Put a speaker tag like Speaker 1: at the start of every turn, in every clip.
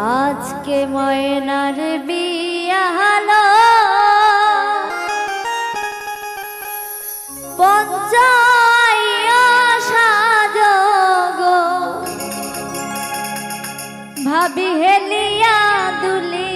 Speaker 1: আজকে ময়নার বিয়ালো পঞ্চায় সাজগ ভাবি হেলিয়া দুলিয়া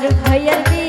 Speaker 1: আর ভাইয়ার